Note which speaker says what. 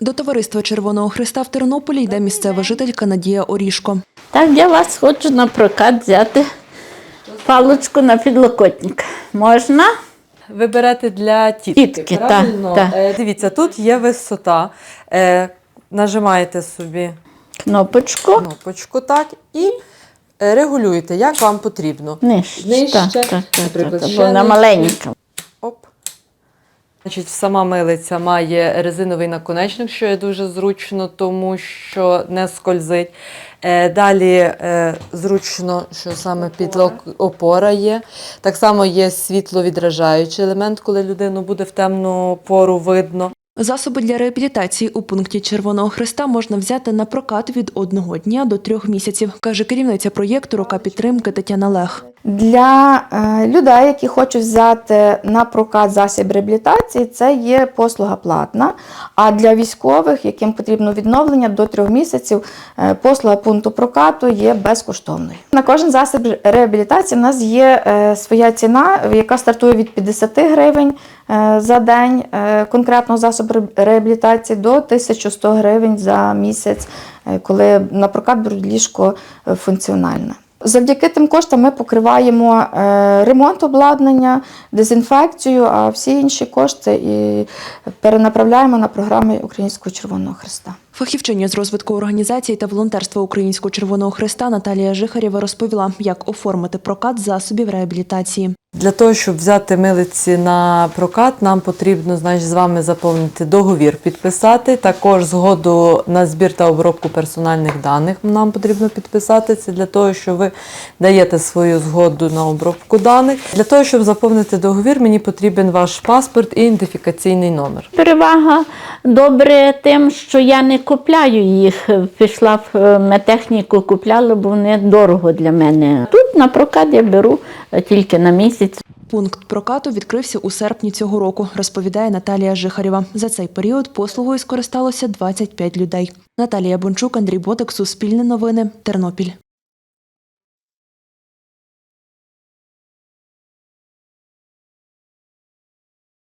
Speaker 1: До товариства Червоного Христа в Тернополі йде місцева жителька Надія Орішко.
Speaker 2: Так, я вас хочу на прокат взяти паличку на підлокотник. Можна?
Speaker 3: Ви берете для тітки,
Speaker 2: Тітки, так,
Speaker 3: правильно?
Speaker 2: так.
Speaker 3: Е, Дивіться, тут є висота. Е, нажимаєте собі
Speaker 2: Кнопочку.
Speaker 3: кнопочку так і е, регулюєте, як вам потрібно.
Speaker 2: Нижче.
Speaker 3: Нижче,
Speaker 2: Так, так, так,
Speaker 3: наприклад,
Speaker 2: так,
Speaker 3: ще
Speaker 2: бо вона
Speaker 3: нижче.
Speaker 2: маленька.
Speaker 3: Значить, сама милиця має резиновий наконечник, що є дуже зручно, тому що не скользить. Е, далі е, зручно, що саме підлок опора є. Так само є світловідражаючий елемент, коли людину буде в темну пору видно.
Speaker 1: Засоби для реабілітації у пункті Червоного Христа можна взяти на прокат від одного дня до трьох місяців, каже керівниця проєкту Рука підтримки Тетяна Лех.
Speaker 4: Для е, людей, які хочуть взяти на прокат засіб реабілітації, це є послуга платна. А для військових, яким потрібно відновлення до трьох місяців, е, послуга пункту прокату є безкоштовною. На кожен засіб реабілітації в нас є е, своя ціна, яка стартує від 50 гривень за день конкретного засобу реабілітації до 1100 гривень за місяць, коли на прокат беруть ліжко функціональне. Завдяки тим коштам ми покриваємо е, ремонт обладнання, дезінфекцію, а всі інші кошти і перенаправляємо на програми Українського Червоного Христа.
Speaker 1: Фахівчиня з розвитку організації та волонтерства Українського Червоного Христа Наталія Жихарєва розповіла, як оформити прокат засобів реабілітації.
Speaker 3: Для того, щоб взяти милиці на прокат, нам потрібно значить, з вами заповнити договір, підписати. Також згоду на збір та обробку персональних даних нам потрібно підписати. Це для того, що ви даєте свою згоду на обробку даних. Для того, щоб заповнити договір, мені потрібен ваш паспорт і ідентифікаційний номер.
Speaker 2: Перевага добре тим, що я не купляю їх. Пішла в е, медтехніку, купляла, бо вони дорого для мене. Тут на прокат я беру е, тільки на місяць.
Speaker 1: Пункт прокату відкрився у серпні цього року, розповідає Наталія Жихарєва. За цей період послугою скористалося 25 людей. Наталія Бончук, Андрій Ботик, Суспільне новини, Тернопіль.